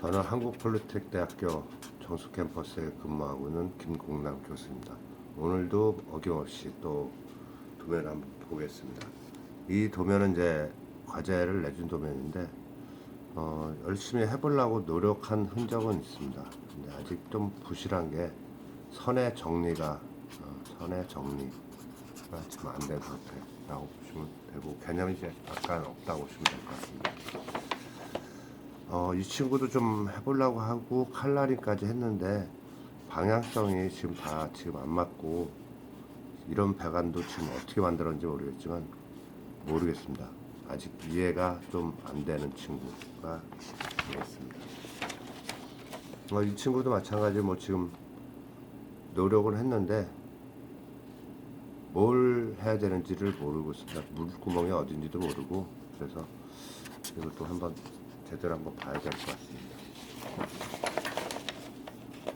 저는 한국폴리텍대학교 정수 캠퍼스에 근무하고 있는 김공남 교수입니다. 오늘도 어김없이 또 도면을 한번 보겠습니다. 이 도면은 이제 과제를 내준 도면인데 어, 열심히 해보려고 노력한 흔적은 있습니다. 근데 아직 좀 부실한 게 선의 정리가 어, 선의 정리가 지금 안된 상태라고 보시면 되고 개념이 이제 약간 없다고 보시면 될 것 같습니다. 어, 이 친구도 좀 해보려고 하고 칼라리까지 했는데 방향성이 지금 다 지금 안 맞고 이런 배관도 지금 어떻게 만들었는지 모르겠지만 모르겠습니다. 아직 이해가 좀 안 되는 친구가 되겠습니다. 어, 이 친구도 마찬가지 뭐 지금 노력을 했는데 뭘 해야 되는지를 모르고 있습니다. 물구멍이 어딘지도 모르고 그래서 이것도 한번 제대로 한번 봐야 될 것 같습니다.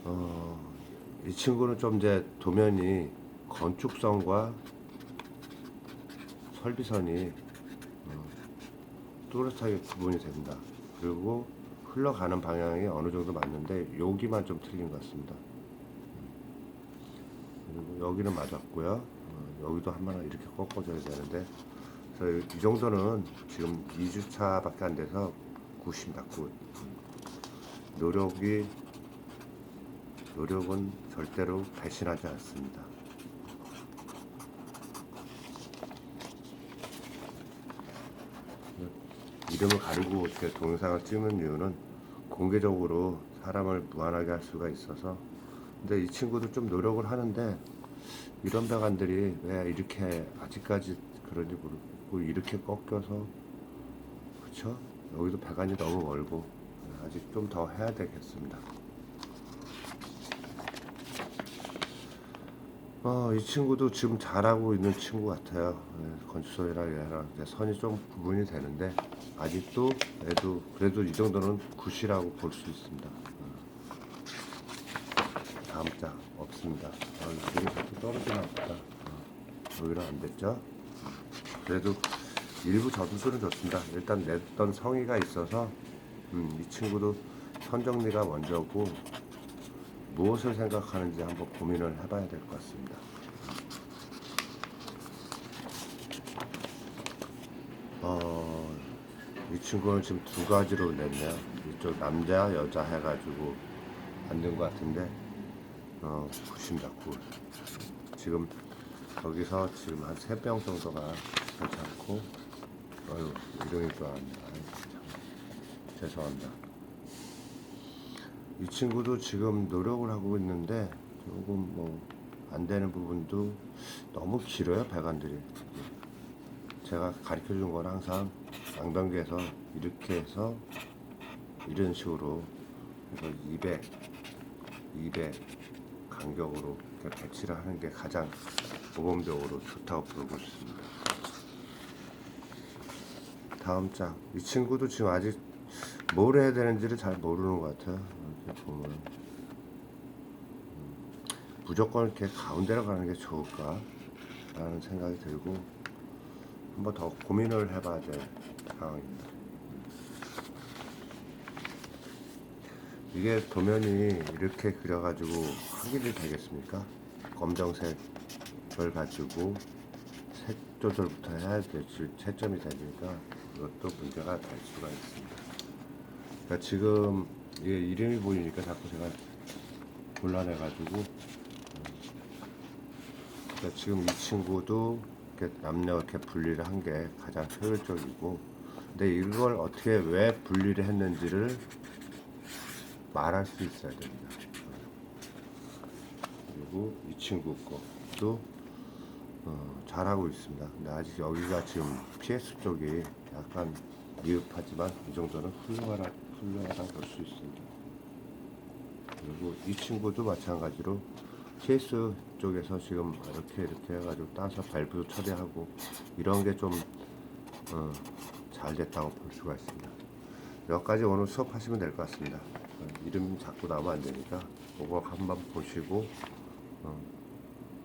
어, 이 친구는 좀 이제 도면이 건축성과 설비선이 어, 뚜렷하게 구분이 됩니다. 그리고 흘러가는 방향이 어느 정도 맞는데 여기만 좀 틀린 것 같습니다. 그리고 여기는 맞았고요. 어, 여기도 한번 이렇게 꺾어줘야 되는데 이 정도는 지금 2주차밖에 안 돼서 굿입니다. 굿. 노력이 노력은 절대로 배신하지 않습니다. 이름을 가리고 이렇게 동영상을 찍는 이유는 공개적으로 사람을 무한하게 할 수가 있어서 근데 이 친구도 좀 노력을 하는데 이런 배관들이 왜 이렇게 아직까지 그런지 모르고 이렇게 꺾여서 그쵸? 여기도 배관이 너무 멀고 아직 좀 더 해야 되겠습니다. 어, 이 친구도 지금 잘하고 있는 친구 같아요. 네, 건축선이랑 얘랑 선이 좀 구분이 되는데 아직도 그래도 그래도 이 정도는 굿이라고 볼 수 있습니다. 어. 다음 장 없습니다. 아, 이게 자꾸 떨어지나 보다. 어, 여기는 안 됐죠? 그래도 일부 점수는 좋습니다. 일단 냈던 성의가 있어서 음, 이 친구도 선정리가 먼저고 무엇을 생각하는지 한번 고민을 해봐야 될 것 같습니다. 어, 이 친구는 지금 두 가지로 냈네요. 이쪽 남자, 여자 해가지고 만든 것 같은데, 어, 굿입니다, 굿. 지금 거기서 지금 한 세 병 정도가 괜찮고, 이름이 또 안, 아이, 참, 죄송합니다. 이 친구도 지금 노력을 하고 있는데 조금 뭐 안 되는 부분도 너무 길어요 배관들이 제가 가르쳐 준 건 항상 양변기에서 이렇게 해서 이런 식으로 그래서 200 200 간격으로 배치를 하는 게 가장 모범적으로 좋다고 보고 있습니다 다음 장 이 친구도 지금 아직 뭘 해야 되는지를 잘 모르는 것 같아요. 이렇게 보면 음, 무조건 이렇게 가운데로 가는 게 좋을까 라는 생각이 들고 한번 더 고민을 해봐야 될 상황입니다. 이게 도면이 이렇게 그려가지고 확인이 되겠습니까? 검정색을 가지고 색 조절부터 해야 될 채점이 되니까 이것도 문제가 될 수가 있습니다. 그러니까 지금 이게 이름이 보이니까 자꾸 제가 곤란해가지고 음. 그러니까 지금 이 친구도 이렇게 남녀 이렇게 분리를 한 게 가장 효율적이고 근데 이걸 어떻게 왜 분리를 했는지를 말할 수 있어야 됩니다. 그리고 이 친구 것도 어, 잘하고 있습니다. 근데 아직 여기가 지금 PS 쪽이 약간 미흡하지만 이 정도는 훌륭하다, 훌륭하다고 볼수 있습니다. 그리고 이 친구도 마찬가지로 PS 쪽에서 지금 이렇게 이렇게 해가지고 따서 밸브도 처리하고 이런 게좀 어, 잘 됐다고 볼 수가 있습니다. 여기까지 오늘 수업하시면 될 것 같습니다. 어, 이름 자꾸 나오면 안 되니까 그거 한번 보시고 어,